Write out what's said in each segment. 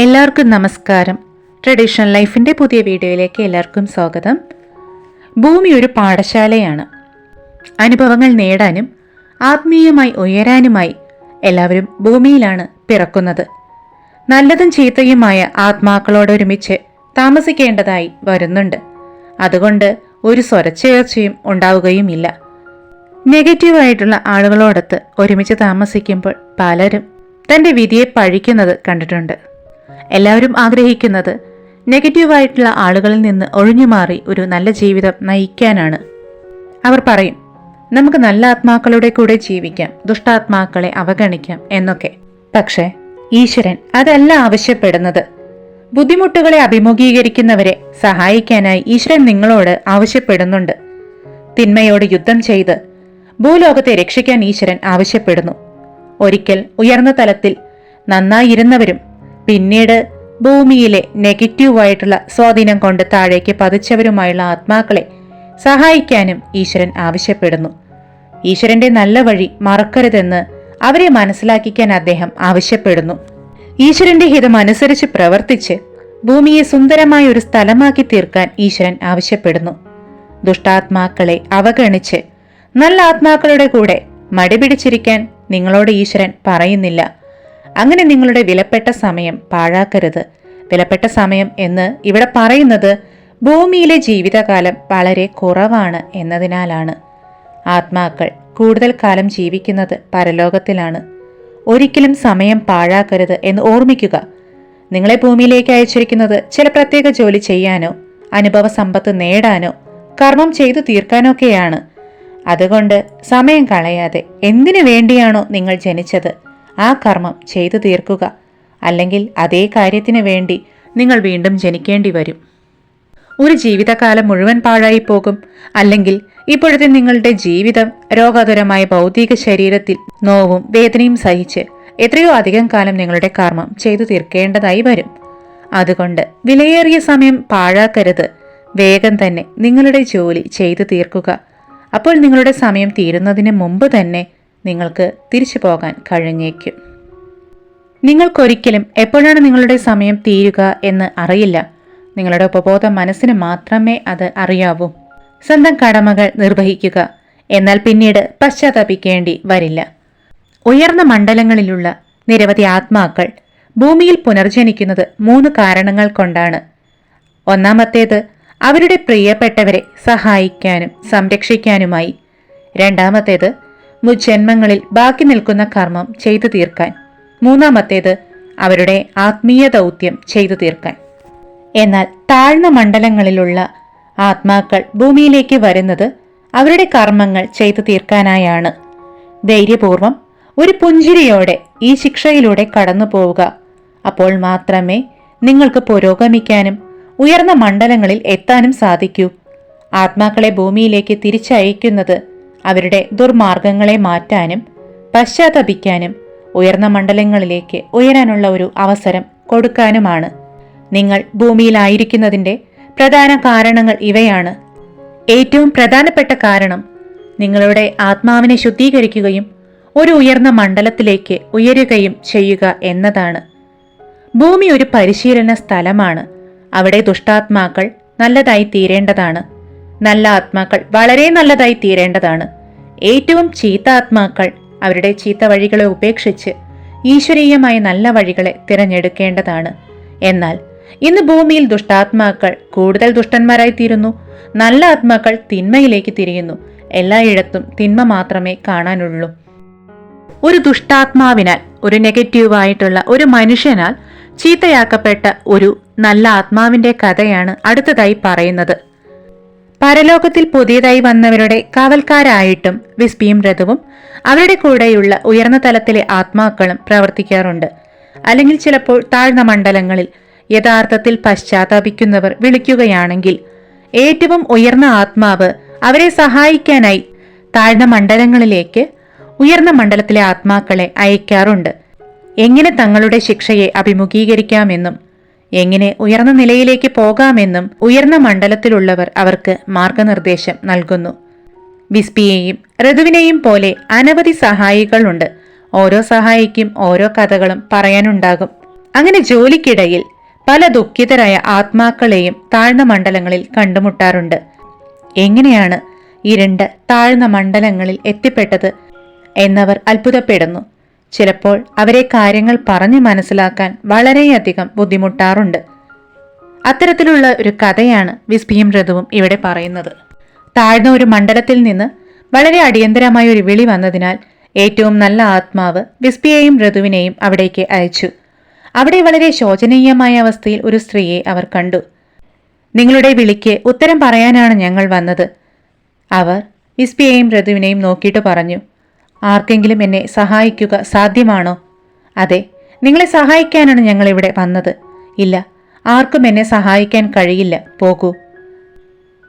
എല്ലാവർക്കും നമസ്കാരം. ട്രഡീഷണൽ ലൈഫിന്റെ പുതിയ വീഡിയോയിലേക്ക് എല്ലാവർക്കും സ്വാഗതം. ഭൂമി ഒരു പാഠശാലയാണ്. അനുഭവങ്ങൾ നേടാനും ആത്മീയമായി ഉയരാനുമായി എല്ലാവരും ഭൂമിയിലാണ് പിറക്കുന്നത്. നല്ലതും ചീത്തയുമായ ആത്മാക്കളോടൊരുമിച്ച് താമസിക്കേണ്ടതായി വരുന്നുണ്ട്. അതുകൊണ്ട് ഒരു സ്വരച്ചേർച്ചയും ഉണ്ടാവുകയുമില്ല. നെഗറ്റീവായിട്ടുള്ള ആളുകളോടൊത്ത് ഒരുമിച്ച് താമസിക്കുമ്പോൾ പലരും തന്റെ വിധിയെ പഴിക്കുന്നത് കണ്ടിട്ടുണ്ട്. എല്ലാവരും ആഗ്രഹിക്കുന്നത് നെഗറ്റീവായിട്ടുള്ള ആളുകളിൽ നിന്ന് ഒഴിഞ്ഞു മാറി ഒരു നല്ല ജീവിതം നയിക്കാനാണ്. അവർ പറയും നമുക്ക് നല്ല ആത്മാക്കളുടെ കൂടെ ജീവിക്കാം ദുഷ്ടാത്മാക്കളെ അവഗണിക്കാം എന്നൊക്കെ. പക്ഷേ ഈശ്വരൻ അതല്ല ആവശ്യപ്പെടുന്നത്. ബുദ്ധിമുട്ടുകളെ അഭിമുഖീകരിക്കുന്നവരെ സഹായിക്കാനായി ഈശ്വരൻ നിങ്ങളോട് ആവശ്യപ്പെടുന്നുണ്ട്. തിന്മയോട് യുദ്ധം ചെയ്ത് ഭൂലോകത്തെ രക്ഷിക്കാൻ ഈശ്വരൻ ആവശ്യപ്പെടുന്നു. ഒരിക്കൽ ഉയർന്ന തലത്തിൽ നന്നായിരുന്നവരും പിന്നീട് ഭൂമിയിലെ നെഗറ്റീവായിട്ടുള്ള സ്വാധീനം കൊണ്ട് താഴേക്ക് പതിച്ചവരുമായുള്ള ആത്മാക്കളെ സഹായിക്കാനും ഈശ്വരൻ ആവശ്യപ്പെടുന്നു. ഈശ്വരന്റെ നല്ല വഴി മറക്കരുതെന്ന് അവരെ മനസ്സിലാക്കിക്കാൻ അദ്ദേഹം ആവശ്യപ്പെടുന്നു. ഈശ്വരന്റെ ഹിതം അനുസരിച്ച് പ്രവർത്തിച്ച് ഭൂമിയെ സുന്ദരമായ ഒരു സ്ഥലമാക്കി തീർക്കാൻ ഈശ്വരൻ ആവശ്യപ്പെടുന്നു. ദുഷ്ടാത്മാക്കളെ അവഗണിച്ച് നല്ല ആത്മാക്കളുടെ കൂടെ മടിപിടിച്ചിരിക്കാൻ നിങ്ങളോട് ഈശ്വരൻ പറയുന്നില്ല. അങ്ങനെ നിങ്ങളുടെ വിലപ്പെട്ട സമയം പാഴാക്കരുത്. വിലപ്പെട്ട സമയം എന്ന് ഇവിടെ പറയുന്നത് ഭൂമിയിലെ ജീവിതകാലം വളരെ കുറവാണ് എന്നതിനാലാണ്. ആത്മാക്കൾ കൂടുതൽ കാലം ജീവിക്കുന്നത് പരലോകത്തിലാണ്. ഒരിക്കലും സമയം പാഴാക്കരുത് എന്ന് ഓർമ്മിക്കുക. നിങ്ങളെ ഭൂമിയിലേക്ക് അയച്ചിരിക്കുന്നത് ചില പ്രത്യേക ജോലി ചെയ്യാനോ അനുഭവ സമ്പത്ത് നേടാനോ കർമ്മം ചെയ്തു തീർക്കാനൊക്കെയാണ് അതുകൊണ്ട് സമയം കളയാതെ എന്തിനു വേണ്ടിയാണോ നിങ്ങൾ ജനിച്ചത്? ആ കർമ്മം ചെയ്തു തീർക്കുക. അല്ലെങ്കിൽ അതേ കാര്യത്തിന് വേണ്ടി നിങ്ങൾ വീണ്ടും ജനിക്കേണ്ടി വരും. ഒരു ജീവിതകാലം മുഴുവൻ പാഴായി പോകും. അല്ലെങ്കിൽ ഇപ്പോഴത്തെ നിങ്ങളുടെ ജീവിതം രോഗാതുരമായ ഭൗതിക ശരീരത്തിൽ നോവും വേദനയും സഹിച്ച് എത്രയോ അധികം കാലം നിങ്ങളുടെ കർമ്മം ചെയ്തു തീർക്കേണ്ടതായി വരും. അതുകൊണ്ട് വിലയേറിയ സമയം പാഴാക്കരുത്. വേഗം തന്നെ നിങ്ങളുടെ ജോലി ചെയ്തു തീർക്കുക. അപ്പോൾ നിങ്ങളുടെ സമയം തീരുന്നതിന് മുമ്പ് തന്നെ നിങ്ങൾക്ക് തിരിച്ചു പോകാൻ കഴിഞ്ഞേക്കും. നിങ്ങൾക്കൊരിക്കലും എപ്പോഴാണ് നിങ്ങളുടെ സമയം തീരുക എന്ന് അറിയില്ല. നിങ്ങളുടെ ഉപബോധ മനസ്സിന് മാത്രമേ അത് അറിയാവൂ. സ്വന്തം കടമകൾ നിർവഹിക്കുക. എന്നാൽ പിന്നീട് പശ്ചാത്തപിക്കേണ്ടി വരില്ല. ഉയർന്ന മണ്ഡലങ്ങളിലുള്ള നിരവധി ആത്മാക്കൾ ഭൂമിയിൽ പുനർജനിക്കുന്നത് മൂന്ന് കാരണങ്ങൾ കൊണ്ടാണ്. ഒന്നാമത്തേത് അവരുടെ പ്രിയപ്പെട്ടവരെ സഹായിക്കാനും സംരക്ഷിക്കാനുമായി. രണ്ടാമത്തേത് മുജ്ജന്മങ്ങളിൽ ബാക്കി നിൽക്കുന്ന കർമ്മം ചെയ്തു തീർക്കാൻ. മൂന്നാമത്തേത് അവരുടെ ആത്മീയ ദൗത്യം ചെയ്തു തീർക്കാൻ. എന്നാൽ താഴ്ന്ന മണ്ഡലങ്ങളിലുള്ള ആത്മാക്കൾ ഭൂമിയിലേക്ക് വരുന്നത് അവരുടെ കർമ്മങ്ങൾ ചെയ്തു തീർക്കാനായാണ്. ധൈര്യപൂർവം ഒരു പുഞ്ചിരിയോടെ ഈ ശിക്ഷയിലൂടെ കടന്നു പോവുക. അപ്പോൾ മാത്രമേ നിങ്ങൾക്ക് പുരോഗമിക്കാനും ഉയർന്ന മണ്ഡലങ്ങളിൽ എത്താനും സാധിക്കൂ. ആത്മാക്കളെ ഭൂമിയിലേക്ക് തിരിച്ചയക്കുന്നത് അവരുടെ ദുർമാർഗങ്ങളെ മാറ്റാനും പശ്ചാത്തപിക്കാനും ഉയർന്ന മണ്ഡലങ്ങളിലേക്ക് ഉയരാനുള്ള ഒരു അവസരം കൊടുക്കാനുമാണ്. നിങ്ങൾ ഭൂമിയിലായിരിക്കുന്നതിന്റെ പ്രധാന കാരണങ്ങൾ ഇവയാണ്. ഏറ്റവും പ്രധാനപ്പെട്ട കാരണം നിങ്ങളുടെ ആത്മാവിനെ ശുദ്ധീകരിക്കുകയും ഒരു ഉയർന്ന മണ്ഡലത്തിലേക്ക് ഉയരുകയും ചെയ്യുക എന്നതാണ്. ഭൂമി ഒരു പരിശീലന സ്ഥലമാണ്. അവിടെ ദുഷ്ടാത്മാക്കൾ നല്ലതായി തീരേണ്ടതാണ്. നല്ല ആത്മാക്കൾ വളരെ നല്ലതായി തീരേണ്ടതാണ്. ഏറ്റവും ചീത്ത ആത്മാക്കൾ അവരുടെ ചീത്ത വഴികളെ ഉപേക്ഷിച്ച് ഈശ്വരീയമായ നല്ല വഴികളെ തിരഞ്ഞെടുക്കേണ്ടതാണ്. എന്നാൽ ഇന്ന് ഭൂമിയിൽ ദുഷ്ടാത്മാക്കൾ കൂടുതൽ ദുഷ്ടന്മാരായി തീരുന്നു. നല്ല ആത്മാക്കൾ തിന്മയിലേക്ക് തിരിയുന്നു. എല്ലായിടത്തും തിന്മ മാത്രമേ കാണാനുള്ളൂ. ഒരു ദുഷ്ടാത്മാവിനാൽ ഒരു നെഗറ്റീവായിട്ടുള്ള ഒരു മനുഷ്യനാൽ ചീത്തയാക്കപ്പെട്ട ഒരു നല്ല ആത്മാവിന്റെ കഥയാണ് അടുത്തതായി പറയുന്നത്. പരലോകത്തിൽ പുതിയതായി വന്നവരുടെ കാവൽക്കാരായിട്ടും വിസ്പിയും രഥവും അവരുടെ കൂടെയുള്ള ഉയർന്ന തലത്തിലെ ആത്മാക്കളും പ്രവർത്തിക്കാറുണ്ട്. അല്ലെങ്കിൽ ചിലപ്പോൾ താഴ്ന്ന മണ്ഡലങ്ങളിൽ യഥാർത്ഥത്തിൽ പശ്ചാത്താപിക്കുന്നവർ വിളിക്കുകയാണെങ്കിൽ ഏറ്റവും ഉയർന്ന ആത്മാവ് അവരെ സഹായിക്കാനായി താഴ്ന്ന മണ്ഡലങ്ങളിലേക്ക് ഉയർന്ന മണ്ഡലത്തിലെ ആത്മാക്കളെ അയക്കാറുണ്ട്. എങ്ങനെ തങ്ങളുടെ ശിക്ഷയെ അഭിമുഖീകരിക്കാമെന്നും എങ്ങനെ ഉയർന്ന നിലയിലേക്ക് പോകാമെന്നും ഉയർന്ന മണ്ഡലത്തിലുള്ളവർ അവർക്ക് മാർഗനിർദ്ദേശം നൽകുന്നു. ബിസ്പിയെയും ഋതുവിനെയും പോലെ അനവധി സഹായികളുണ്ട്. ഓരോ സഹായിക്കും ഓരോ കഥകളും പറയാനുണ്ടാകും. അങ്ങനെ ജോലിക്കിടയിൽ പല ദുഃഖിതരായ ആത്മാക്കളെയും താഴ്ന്ന മണ്ഡലങ്ങളിൽ കണ്ടുമുട്ടാറുണ്ട്. എങ്ങനെയാണ് ഈ രണ്ട് താഴ്ന്ന മണ്ഡലങ്ങളിൽ എത്തിപ്പെട്ടത് എന്നവർ അത്ഭുതപ്പെടുന്നു. ചിലപ്പോൾ അവരെ കാര്യങ്ങൾ പറഞ്ഞു മനസ്സിലാക്കാൻ വളരെയധികം ബുദ്ധിമുട്ടാറുണ്ട്. അത്തരത്തിലുള്ള ഒരു കഥയാണ് വിസ്പിയും ഋതുവും ഇവിടെ പറയുന്നത്. താഴ്ന്ന ഒരു മണ്ഡലത്തിൽ നിന്ന് വളരെ അടിയന്തരമായ ഒരു വിളി വന്നതിനാൽ ഏറ്റവും നല്ല ആത്മാവ് വിസ്പിയെയും ഋതുവിനെയും അവിടേക്ക് അയച്ചു. അവിടെ വളരെ ശോചനീയമായ അവസ്ഥയിൽ ഒരു സ്ത്രീയെ അവർ കണ്ടു. നിങ്ങളുടെ വിളിക്ക് ഉത്തരം പറയാനാണ് ഞങ്ങൾ വന്നത്. അവർ വിസ്പിയെയും ഋതുവിനെയും നോക്കിയിട്ട് പറഞ്ഞു. ആർക്കെങ്കിലും എന്നെ സഹായിക്കുക സാധ്യമാണോ? അതെ നിങ്ങളെ സഹായിക്കാനാണ് ഞങ്ങൾ ഇവിടെ വന്നത്. ഇല്ല ആർക്കും എന്നെ സഹായിക്കാൻ കഴിയില്ല. പോകൂ.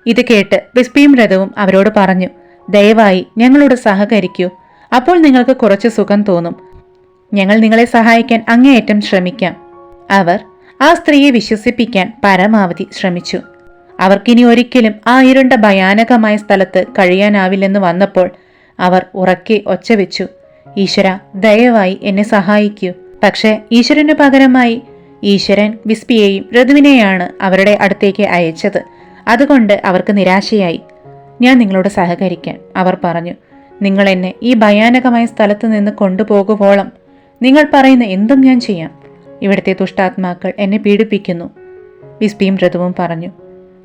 ഇത് കേട്ട് വിസ്പിയും രഥവും അവരോട് പറഞ്ഞു ദയവായി ഞങ്ങളോട് സഹകരിക്കൂ. അപ്പോൾ നിങ്ങൾക്ക് കുറച്ച് സുഖം തോന്നും. ഞങ്ങൾ നിങ്ങളെ സഹായിക്കാൻ അങ്ങേയറ്റം ശ്രമിക്കാം. അവർ ആ സ്ത്രീയെ വിശ്വസിപ്പിക്കാൻ പരമാവധി ശ്രമിച്ചു. അവർക്കിനി ഒരിക്കലും ആ ഇരുണ്ട ഭയാനകമായ സ്ഥലത്ത് കഴിയാനാവില്ലെന്ന് വന്നപ്പോൾ അവർ ഉറക്കെ ഒച്ചവെച്ചു ഈശ്വര ദയവായി എന്നെ സഹായിക്കൂ. പക്ഷെ ഈശ്വരന് പകരമായി ഈശ്വരൻ വിസ്പിയെയും ഋതുവിനെയാണ് അവരുടെ അടുത്തേക്ക് അയച്ചത്. അതുകൊണ്ട് അവർക്ക് നിരാശയായി. ഞാൻ നിങ്ങളോട് സഹകരിക്കാൻ അവർ പറഞ്ഞു. നിങ്ങൾ എന്നെ ഈ ഭയാനകമായ സ്ഥലത്ത് നിന്ന് കൊണ്ടുപോകുവോളം നിങ്ങൾ പറയുന്ന എന്തും ഞാൻ ചെയ്യാം. ഇവിടുത്തെ ദുഷ്ടാത്മാക്കൾ എന്നെ പീഡിപ്പിക്കുന്നു. വിസ്പിയും ഋതുവും പറഞ്ഞു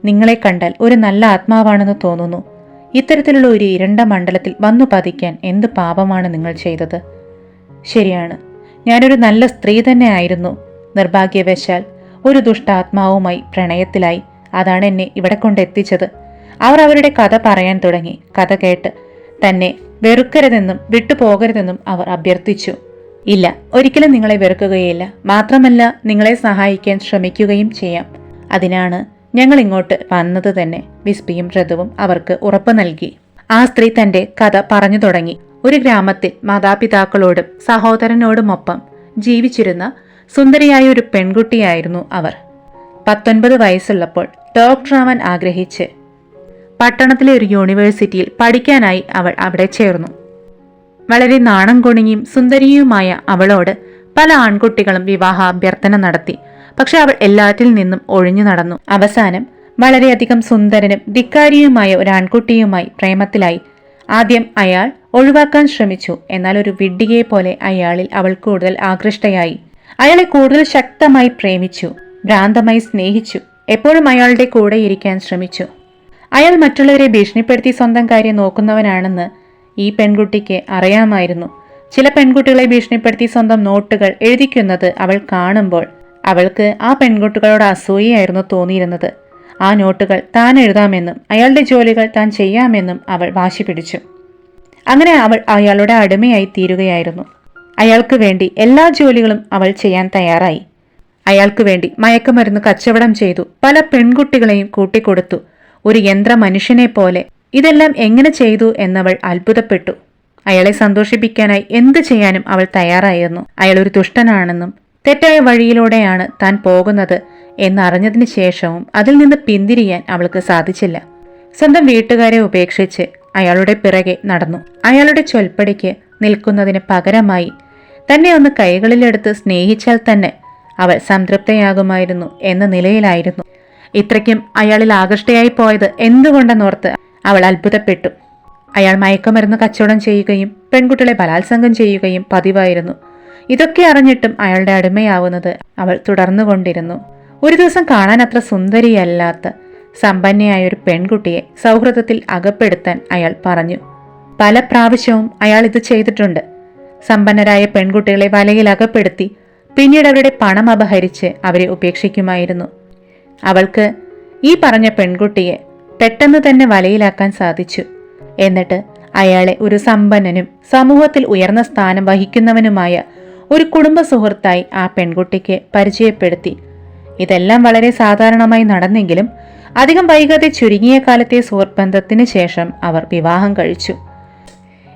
നിങ്ങളെ കണ്ടാൽ ഒരു നല്ല ആത്മാവാണെന്ന് തോന്നുന്നു. ഇത്തരത്തിലുള്ള ഒരു ഇരണ്ട മണ്ഡലത്തിൽ വന്നു പതിക്കാൻ എന്ത് പാപമാണ് നിങ്ങൾ ചെയ്തത്? ശരിയാണ്. ഞാനൊരു നല്ല സ്ത്രീ തന്നെ ആയിരുന്നു. നിർഭാഗ്യവശാൽ ഒരു ദുഷ്ടാത്മാവുമായി പ്രണയത്തിലായി അതാണ് എന്നെ ഇവിടെ കൊണ്ടെത്തിച്ചത്. അവർ അവരുടെ കഥ പറയാൻ തുടങ്ങി. കഥ കേട്ട് തന്നെ വെറുക്കരുതെന്നും വിട്ടുപോകരുതെന്നും അവർ അഭ്യർത്ഥിച്ചു. ഇല്ല ഒരിക്കലും നിങ്ങളെ വെറുക്കുകയില്ല. മാത്രമല്ല നിങ്ങളെ സഹായിക്കാൻ ശ്രമിക്കുകയും ചെയ്യാം. അതിനാണ് ഞങ്ങൾ ഇങ്ങോട്ട് വന്നത് തന്നെ വിസ്പിയും ഋതുവും അവർക്ക് ഉറപ്പ് നൽകി. ആ സ്ത്രീ തന്റെ കഥ പറഞ്ഞു തുടങ്ങി. ഒരു ഗ്രാമത്തിൽ മാതാപിതാക്കളോടും സഹോദരനോടുമൊപ്പം ജീവിച്ചിരുന്ന സുന്ദരിയായ ഒരു പെൺകുട്ടിയായിരുന്നു അവർ. പത്തൊൻപത് വയസ്സുള്ളപ്പോൾ ഡോക്ടറാവാൻ ആഗ്രഹിച്ച് പട്ടണത്തിലെ ഒരു യൂണിവേഴ്സിറ്റിയിൽ പഠിക്കാനായി അവൾ അവിടെ ചേർന്നു. വളരെ നാണം കുണിയും സുന്ദരിയുമായ അവളോട് പല ആൺകുട്ടികളും വിവാഹാഭ്യർത്ഥന നടത്തി. പക്ഷെ അവൾ എല്ലാറ്റിൽ നിന്നും ഒഴിഞ്ഞു നടന്നു. അവസാനം വളരെയധികം സുന്ദരനും ധിക്കാരിയുമായ ഒരു ആൺകുട്ടിയുമായി പ്രേമത്തിലായി. ആദ്യം അയാൾ ഒഴിവാക്കാൻ ശ്രമിച്ചു. എന്നാൽ ഒരു വിഡ്ഢിയെ പോലെ അയാളിൽ അവൾ കൂടുതൽ ആകൃഷ്ടയായി. അയാളെ കൂടുതൽ ശക്തമായി പ്രേമിച്ചു. ഭ്രാന്തമായി സ്നേഹിച്ചു. എപ്പോഴും അയാളുടെ കൂടെ ഇരിക്കാൻ ശ്രമിച്ചു. അയാൾ മറ്റുള്ളവരെ ഭീഷണിപ്പെടുത്തി സ്വന്തം കാര്യം നോക്കുന്നവനാണെന്ന് ഈ പെൺകുട്ടിക്ക് അറിയാമായിരുന്നു. ചില പെൺകുട്ടികളെ ഭീഷണിപ്പെടുത്തി സ്വന്തം നോട്ടുകൾ എഴുതിക്കുന്നത് അവൾ കാണുമ്പോൾ അവൾക്ക് ആ പെൺകുട്ടികളോട് അസൂയയായിരുന്നു തോന്നിയിരുന്നത്. ആ നോട്ടുകൾ താൻ എഴുതാമെന്നും അയാളുടെ ജോലികൾ താൻ ചെയ്യാമെന്നും അവൾ വാശി പിടിച്ചു. അങ്ങനെ അവൾ അയാളുടെ അടിമയായി തീരുകയായിരുന്നു. അയാൾക്ക് വേണ്ടി എല്ലാ ജോലികളും അവൾ ചെയ്യാൻ തയ്യാറായി. അയാൾക്ക് വേണ്ടി മയക്കുമരുന്ന് കച്ചവടം ചെയ്തു പല പെൺകുട്ടികളെയും കൂട്ടിക്കൊടുത്തു. ഒരു യന്ത്ര മനുഷ്യനെ പോലെ ഇതെല്ലാം എങ്ങനെ ചെയ്തു എന്നവൾ അത്ഭുതപ്പെട്ടു. അയാളെ സന്തോഷിപ്പിക്കാനായി എന്തു ചെയ്യാനും അവൾ തയ്യാറായിരുന്നു. അയാൾ ഒരു ദുഷ്ടനാണെന്നും തെറ്റായ വഴിയിലൂടെയാണ് താൻ പോകുന്നത് എന്നറിഞ്ഞതിന് ശേഷവും അതിൽ നിന്ന് പിന്തിരിയാൻ അവൾക്ക് സാധിച്ചില്ല. സ്വന്തം വീട്ടുകാരെ ഉപേക്ഷിച്ച് അയാളുടെ പിറകെ നടന്നു. അയാളുടെ ചൊൽപ്പടിക്ക് നിൽക്കുന്നതിന് പകരമായി തന്നെ ഒന്ന് കൈകളിലെടുത്ത് സ്നേഹിച്ചാൽ തന്നെ അവൾ സംതൃപ്തയാകുമായിരുന്നു എന്ന നിലയിലായിരുന്നു. ഇത്രയ്ക്കും അയാളിൽ ആകൃഷ്ടയായി പോയത് എന്തുകൊണ്ടെന്നോർത്ത് അവൾ അത്ഭുതപ്പെട്ടു. അയാൾ മയക്കുമരുന്ന് കച്ചവടം ചെയ്യുകയും പെൺകുട്ടികളെ ബലാത്സംഗം ചെയ്യുകയും പതിവായിരുന്നു. ഇതൊക്കെ അറിഞ്ഞിട്ടും അയാളുടെ അടിമയാവുന്നത് അവൾ തുടർന്നുകൊണ്ടിരുന്നു. ഒരു ദിവസം കാണാൻ അത്ര സുന്ദരിയല്ലാത്ത സമ്പന്നയായ ഒരു പെൺകുട്ടിയെ സൗഹൃദത്തിൽ അകപ്പെടുത്താൻ അയാൾ പറഞ്ഞു. പല പ്രാവശ്യവും അയാൾ ഇത് ചെയ്തിട്ടുണ്ട്. സമ്പന്നരായ പെൺകുട്ടികളെ വലയിൽ അകപ്പെടുത്തി പിന്നീട് അവരുടെ പണം അപഹരിച്ച് അവരെ ഉപേക്ഷിക്കുമായിരുന്നു. അവൾക്ക് ഈ പറഞ്ഞ പെൺകുട്ടിയെ പെട്ടെന്ന് തന്നെ വലയിലാക്കാൻ സാധിച്ചു. എന്നിട്ട് അയാളെ ഒരു സമ്പന്നനും സമൂഹത്തിൽ ഉയർന്ന സ്ഥാനം വഹിക്കുന്നവനുമായ ഒരു കുടുംബ സുഹൃത്തായി ആ പെൺകുട്ടിക്ക് പരിചയപ്പെടുത്തി. ഇതെല്ലാം വളരെ സാധാരണമായി നടന്നെങ്കിലും അധികം വൈകാതെ ചുരുങ്ങിയ കാലത്തെ സുഹൃത്ബന്ധത്തിന് ശേഷം അവർ വിവാഹം കഴിച്ചു.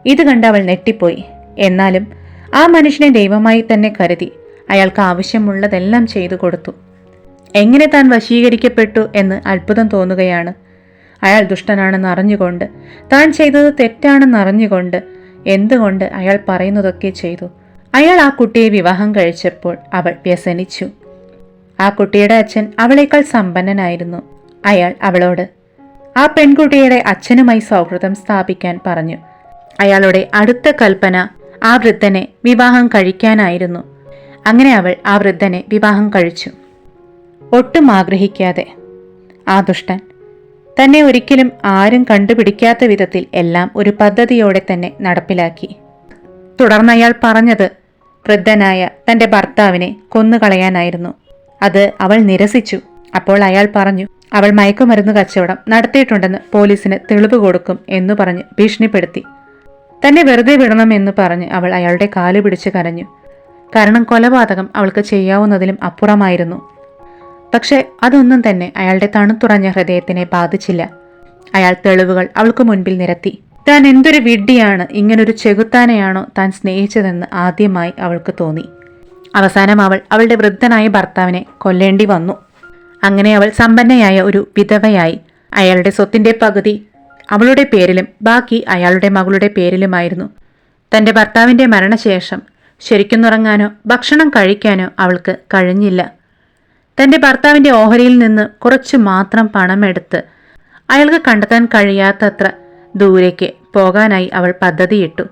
ഇത് കണ്ട് അവൾ നെട്ടിപ്പോയി എന്നാലും ആ മനുഷ്യനെ ദൈവമായി തന്നെ കരുതി അയാൾക്ക് ആവശ്യമുള്ളതെല്ലാം ചെയ്തു കൊടുത്തു. എങ്ങനെ താൻ വശീകരിക്കപ്പെട്ടു എന്ന് അത്ഭുതം തോന്നുകയാണ്. അയാൾ ദുഷ്ടനാണെന്ന് അറിഞ്ഞുകൊണ്ട് താൻ ചെയ്തത് തെറ്റാണെന്ന് അറിഞ്ഞുകൊണ്ട് എന്തുകൊണ്ട് അയാൾ പറയുന്നതൊക്കെ ചെയ്തു. അയാൾ ആ കുട്ടിയെ വിവാഹം കഴിച്ചപ്പോൾ അവൾ വ്യസനിച്ചു. ആ കുട്ടിയുടെ അച്ഛൻ അവളേക്കാൾ സമ്പന്നനായിരുന്നു. അയാൾ അവളോട് ആ പെൺകുട്ടിയുടെ അച്ഛനുമായി സൗഹൃദം സ്ഥാപിക്കാൻ പറഞ്ഞു. അയാളുടെ അടുത്ത കൽപ്പന ആ വൃദ്ധനെ വിവാഹം കഴിക്കാനായിരുന്നു അങ്ങനെ അവൾ ആ വൃദ്ധനെ വിവാഹം കഴിച്ചു. ഒട്ടും ആഗ്രഹിക്കാതെ ആ ദുഷ്ടൻ തന്നെ ഒരിക്കലും ആരും കണ്ടുപിടിക്കാത്ത വിധത്തിൽ എല്ലാം ഒരു പദ്ധതിയോടെ തന്നെ നടപ്പിലാക്കി. തുടർന്ന് അയാൾ പറഞ്ഞത് വൃദ്ധനായ തന്റെ ഭർത്താവിനെ കൊന്നുകളയാനായിരുന്നു. അത് അവൾ നിരസിച്ചു. അപ്പോൾ അയാൾ പറഞ്ഞു അവൾ മയക്കുമരുന്ന് കച്ചവടം നടത്തിയിട്ടുണ്ടെന്ന് പോലീസിന് തെളിവ് കൊടുക്കും എന്നു പറഞ്ഞ് ഭീഷണിപ്പെടുത്തി. തന്നെ വെറുതെ വിടണമെന്ന് പറഞ്ഞ് അവൾ അയാളുടെ കാൽ പിടിച്ച് കരഞ്ഞു. കാരണം കൊലപാതകം അവൾക്ക് ചെയ്യാവുന്നതിലും അപ്പുറമായിരുന്നു. പക്ഷേ അതൊന്നും തന്നെ അയാളുടെ തണുത്തുറഞ്ഞ ഹൃദയത്തിനെ ബാധിച്ചില്ല. അയാൾ തെളിവുകൾ അവൾക്ക് മുൻപിൽ നിരത്തി. താൻ എന്തൊരു വിഡ്ഢിയാണ് ഇങ്ങനൊരു ചെകുത്താനെയാണോ താൻ സ്നേഹിച്ചതെന്ന് ആദ്യമായി അവൾക്ക് തോന്നി. അവസാനം അവൾ അവളുടെ വൃദ്ധനായ ഭർത്താവിനെ കൊല്ലേണ്ടി വന്നു. അങ്ങനെ അവൾ സമ്പന്നയായ ഒരു വിധവയായി. അയാളുടെ സ്വത്തിന്റെ പകുതി അവളുടെ പേരിലും ബാക്കി അയാളുടെ മകളുടെ പേരിലുമായിരുന്നു. തന്റെ ഭർത്താവിന്റെ മരണശേഷം ശരിക്കുന്നുറങ്ങാനോ ഭക്ഷണം കഴിക്കാനോ അവൾക്ക് കഴിഞ്ഞില്ല. തന്റെ ഭർത്താവിന്റെ ഓഹരിയിൽ നിന്ന് കുറച്ചു മാത്രം പണമെടുത്ത് അയാൾക്ക് കണ്ടെത്താൻ കഴിയാത്തത്ര ദൂരേക്ക് പോകാനായി അവൾ പദ്ധതിയിട്ടു.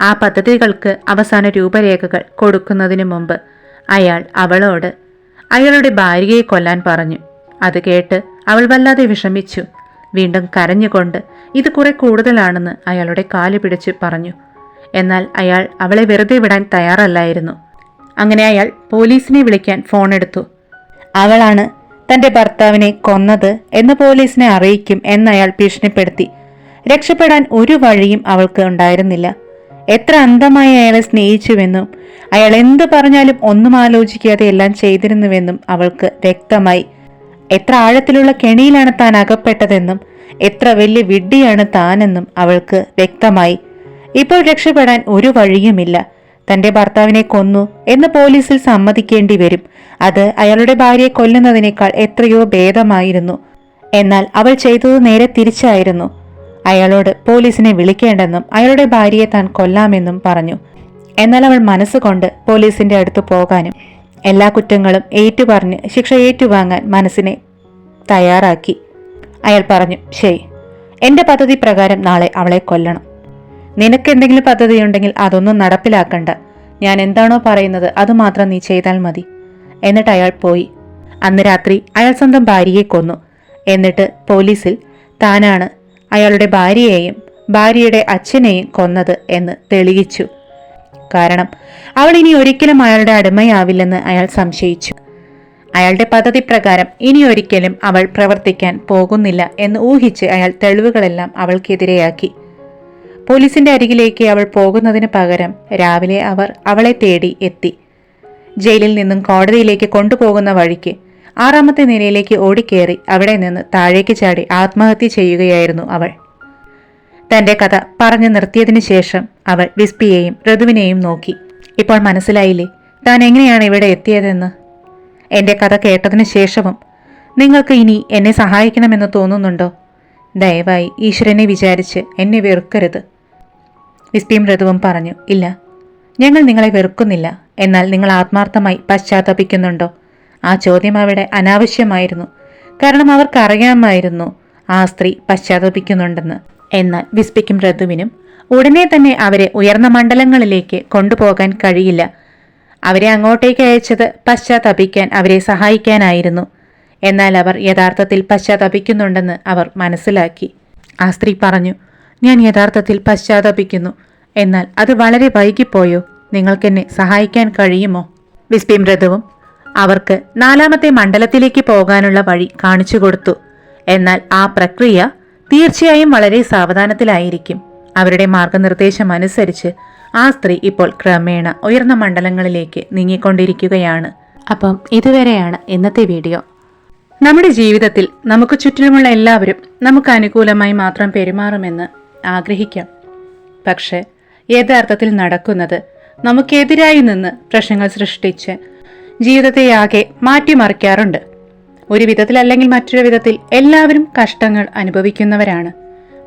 ആ പദ്ധതികൾക്ക് അവസാന രൂപരേഖകൾ കൊടുക്കുന്നതിനു മുമ്പ് അയാൾ അവളോട് അയാളുടെ ഭാര്യയെ കൊല്ലാൻ പറഞ്ഞു. അത് കേട്ട് അവൾ വല്ലാതെ വിഷമിച്ചു. വീണ്ടും കരഞ്ഞുകൊണ്ട് ഇത് കുറെ കൂടുതലാണെന്ന് അയാളുടെ കാൽ പിടിച്ച് പറഞ്ഞു. എന്നാൽ അയാൾ അവളെ വെറുതെ വിടാൻ തയ്യാറല്ലായിരുന്നു. അങ്ങനെ അയാൾ പോലീസിനെ വിളിക്കാൻ ഫോൺ എടുത്തു. അവളാണ് തന്റെ ഭർത്താവിനെ കൊന്നത് എന്ന് പോലീസിനെ അറിയിക്കും എന്നയാൾ ഭീഷണിപ്പെടുത്തി. രക്ഷപ്പെടാൻ ഒരു വഴിയും അവൾക്ക് ഉണ്ടായിരുന്നില്ല. എത്ര അന്ധമായി അയാളെ സ്നേഹിച്ചുവെന്നും അയാൾ എന്തു പറഞ്ഞാലും ഒന്നും ആലോചിക്കാതെ എല്ലാം ചെയ്തിരുന്നുവെന്നും അവൾക്ക് വ്യക്തമായി. എത്ര ആഴത്തിലുള്ള കെണിയിലാണ് താൻ അകപ്പെട്ടതെന്നും എത്ര വലിയ വിഡ്ഢിയാണ് താനെന്നും അവൾക്ക് വ്യക്തമായി. ഇപ്പോൾ രക്ഷപ്പെടാൻ ഒരു വഴിയുമില്ല. തന്റെ ഭർത്താവിനെ കൊന്നു എന്ന് പോലീസിൽ സമ്മതിക്കേണ്ടി വരും. അത് അയാളുടെ ഭാര്യയെ കൊല്ലുന്നതിനേക്കാൾ എത്രയോ ഭേദമായിരുന്നു. എന്നാൽ അവൾ ചെയ്തത് നേരെ തിരിച്ചായിരുന്നു. അയാളോട് പോലീസിനെ വിളിക്കേണ്ടെന്നും അയാളുടെ ഭാര്യയെ താൻ കൊല്ലാമെന്നും പറഞ്ഞു. എന്നാൽ അവൾ മനസ്സുകൊണ്ട് പോലീസിന്റെ അടുത്ത് പോകാനും എല്ലാ കുറ്റങ്ങളും ഏറ്റുപറഞ്ഞ് ശിക്ഷ ഏറ്റുവാങ്ങാൻ മനസ്സിനെ തയ്യാറാക്കി. അയാൾ പറഞ്ഞു ശരി എന്റെ പദ്ധതി പ്രകാരം നാളെ അവളെ കൊല്ലണം. നിനക്ക് എന്തെങ്കിലും പദ്ധതി ഉണ്ടെങ്കിൽ അതൊന്നും നടപ്പിലാക്കണ്ട. ഞാൻ എന്താണോ പറയുന്നത് അതുമാത്രം നീ ചെയ്താൽ മതി. എന്നിട്ട് അയാൾ പോയി. അന്ന് രാത്രി അയാൾ സ്വന്തം ഭാര്യയെ കൊന്നു. എന്നിട്ട് പോലീസിൽ താനാണ് അയാളുടെ ഭാര്യയെയും ഭാര്യയുടെ അച്ഛനെയും കൊന്നത് എന്ന് തെളിയിച്ചു. കാരണം അവൾ ഇനി ഒരിക്കലും അയാളുടെ അടിമയാവില്ലെന്ന് അയാൾ സംശയിച്ചു. അയാളുടെ പദ്ധതി പ്രകാരം ഇനി ഒരിക്കലും അവൾ പ്രവർത്തിക്കാൻ പോകുന്നില്ല എന്ന് ഊഹിച്ച് അയാൾ തെളിവുകളെല്ലാം അവൾക്കെതിരെയാക്കി. പോലീസിന്റെ അരികിലേക്ക് അവൾ പോകുന്നതിന് പകരം രാവിലെ അവർ അവളെ തേടി എത്തി. ജയിലിൽ നിന്നും കോടതിയിലേക്ക് കൊണ്ടുപോകുന്ന വഴിക്ക് ആറാമത്തെ നിലയിലേക്ക് ഓടിക്കേറി അവിടെ നിന്ന് താഴേക്ക് ചാടി ആത്മഹത്യ ചെയ്യുകയായിരുന്നു അവൾ. തന്റെ കഥ പറഞ്ഞു നിർത്തിയതിനു ശേഷം അവൾ വിസ്പിയെയും ഋതുവിനെയും നോക്കി. ഇപ്പോൾ മനസ്സിലായില്ലേ? താൻ എങ്ങനെയാണ് ഇവിടെ എത്തിയതെന്ന്? എന്റെ കഥ കേട്ടതിനു ശേഷവും നിങ്ങൾക്ക് ഇനി എന്നെ സഹായിക്കണമെന്ന് തോന്നുന്നുണ്ടോ? ദയവായി ഈശ്വരനെ വിചാരിച്ച് എന്നെ വെറുക്കരുത്. വിസ്പിയും ഋതുവും പറഞ്ഞു ഇല്ല. ഞങ്ങൾ നിങ്ങളെ വെറുക്കുന്നില്ല. എന്നാൽ നിങ്ങൾ ആത്മാർത്ഥമായി പശ്ചാത്തപിക്കുന്നുണ്ടോ? ആ ചോദ്യം അവിടെ അനാവശ്യമായിരുന്നു. കാരണം അവർക്കറിയാമായിരുന്നു ആ സ്ത്രീ പശ്ചാത്തപിക്കുന്നുണ്ടെന്ന്. എന്നാൽ വിസ്പിക്കും ഋതുവിനും ഉടനെ തന്നെ അവരെ ഉയർന്ന മണ്ഡലങ്ങളിലേക്ക് കൊണ്ടുപോകാൻ കഴിയില്ല. അവരെ അങ്ങോട്ടേക്ക് അയച്ചത് പശ്ചാത്തപിക്കാൻ അവരെ സഹായിക്കാനായിരുന്നു. എന്നാൽ അവർ യഥാർത്ഥത്തിൽ പശ്ചാത്തപിക്കുന്നുണ്ടെന്ന് അവർ മനസ്സിലാക്കി. ആ സ്ത്രീ പറഞ്ഞു ഞാൻ യഥാർത്ഥത്തിൽ പശ്ചാത്തപിക്കുന്നു. എന്നാൽ അത് വളരെ വൈകിപ്പോയോ? നിങ്ങൾക്കെന്നെ സഹായിക്കാൻ കഴിയുമോ? വിസ്പിം അവർക്ക് നാലാമത്തെ മണ്ഡലത്തിലേക്ക് പോകാനുള്ള വഴി കാണിച്ചു കൊടുത്തു. എന്നാൽ ആ പ്രക്രിയ തീർച്ചയായും വളരെ സാവധാനത്തിലായിരിക്കും. അവരുടെ മാർഗനിർദ്ദേശം അനുസരിച്ച് ആ സ്ത്രീ ഇപ്പോൾ ക്രമേണ ഉയർന്ന മണ്ഡലങ്ങളിലേക്ക് നീങ്ങിക്കൊണ്ടിരിക്കുകയാണ്. അപ്പം ഇതുവരെയാണ് ഇന്നത്തെ വീഡിയോ. നമ്മുടെ ജീവിതത്തിൽ നമുക്ക് ചുറ്റിലുമുള്ള എല്ലാവരും നമുക്ക് അനുകൂലമായി മാത്രം പെരുമാറുമെന്ന് ആഗ്രഹിക്കാം. പക്ഷേ യഥാർത്ഥത്തിൽ നടക്കുന്നത് നമുക്കെതിരായി നിന്ന് പ്രശ്നങ്ങൾ സൃഷ്ടിച്ച് ജീവിതത്തെയാകെ മാറ്റിമറിക്കാറുണ്ട്. ഒരു വിധത്തിൽ അല്ലെങ്കിൽ മറ്റൊരു വിധത്തിൽ എല്ലാവരും കഷ്ടങ്ങൾ അനുഭവിക്കുന്നവരാണ്.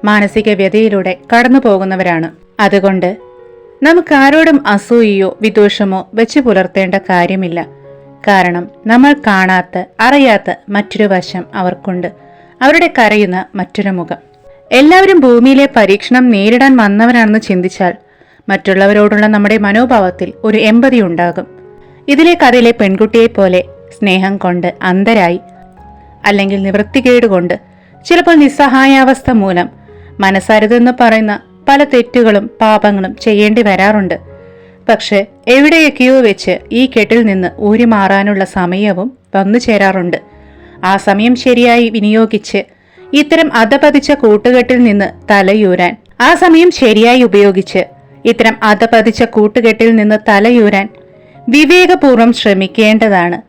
മാനസിക വ്യതയിലൂടെ കടന്നു പോകുന്നവരാണ്. അതുകൊണ്ട് നമുക്ക് ആരോടും അസൂയയോ വിദോഷമോ വെച്ച് പുലർത്തേണ്ട കാര്യമില്ല. കാരണം നമ്മൾ കാണാത്ത അറിയാത്ത മറ്റൊരു വശം അവർക്കുണ്ട്. അവരുടെ കരയുന്ന മറ്റൊരു മുഖം. എല്ലാവരും ഭൂമിയിലെ പരീക്ഷണം നേരിടാൻ വന്നവരാണെന്ന് ചിന്തിച്ചാൽ മറ്റുള്ളവരോടുള്ള നമ്മുടെ മനോഭാവത്തിൽ ഒരു എമ്പതി ഉണ്ടാകും. ഇതിലെ കഥയിലെ പെൺകുട്ടിയെ പോലെ സ്നേഹം കൊണ്ട് അന്തരായി അല്ലെങ്കിൽ നിവൃത്തികേട് കൊണ്ട് ചിലപ്പോൾ നിസ്സഹായാവസ്ഥ മൂലം മനസ്സരുതെന്ന് പറയുന്ന പല തെറ്റുകളും പാപങ്ങളും ചെയ്യേണ്ടി വരാറുണ്ട്. പക്ഷെ എവിടെയൊക്കെയോ വെച്ച് ഈ കെട്ടിൽ നിന്ന് ഊരി മാറാനുള്ള സമയവും വന്നു ചേരാറുണ്ട്. ആ സമയം ശരിയായി വിനിയോഗിച്ച് ഇത്തരം അധപതിച്ച കൂട്ടുകെട്ടിൽ നിന്ന് തലയൂരാൻ ആ സമയം ശരിയായി ഉപയോഗിച്ച് ഇത്തരം അധപതിച്ച കൂട്ടുകെട്ടിൽ നിന്ന് തലയൂരാൻ വിവേകപൂർവം ശ്രമിക്കേണ്ടതാണ്.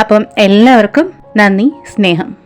അപ്പം എല്ലാവർക്കും നന്ദി സ്നേഹം.